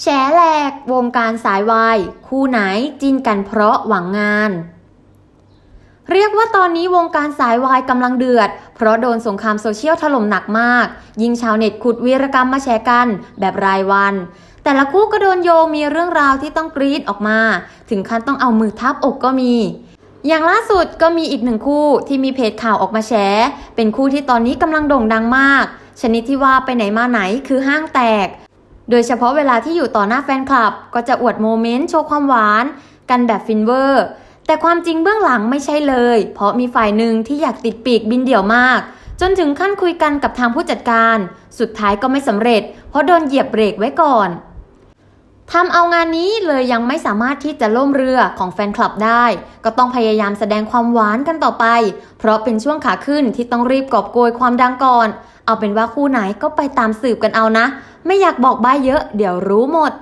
แฉแหลกวงการสายวาย คู่ไหนจินกันเพราะหวังงาน เรียกว่าตอนนี้วงการสายวายกำลังเดือด เพราะโดนสงครามโซเชียลถล่มหนักมาก ยิงชาวเน็ตขุดวีรกรรมมาแชร์กันแบบรายวัน แต่ละคู่ก็โดนโยมีเรื่องราวที่ต้องกรีดออกมา ถึงขั้นต้องเอามือทับอกก็มีอย่างล่าสุดก็มีอีกหนึ่งคู่ที่มีเพจข่าวออกมาแชร์เป็นคู่ที่ตอนนี้กำลังโด่งดังมาก ชนิดที่ว่าไปไหนมาไหนคือห้างแตก โดยเฉพาะเวลาที่อยู่ต่อหน้าแฟนคลับ ก็จะอวดโมเมนต์โชว์ความหวาน กันแบบฟินเวอร์ แต่ความจริงเบื้องหลังไม่ใช่เลย เพราะมีฝ่ายหนึ่งที่อยากติดปีกบินเดี่ยวมาก จนถึงขั้นคุยกันกับทางผู้จัดการ สุดท้ายก็ไม่สำเร็จ เพราะโดนเหยียบเบรกไว้ก่อน ทำเอางานนี้เลยยังไม่สามารถที่จะล่มเรือของแฟนคลับได้ ก็ต้องพยายามแสดงความหวานกันต่อไป เพราะเป็นช่วงขาขึ้นที่ต้องรีบกอบโกยความดังก่อน เอาเป็นว่าคู่ไหนก็ไปตามสืบกันเอานะ ไม่อยากบอกบ้าเยอะ เดี๋ยวรู้หมด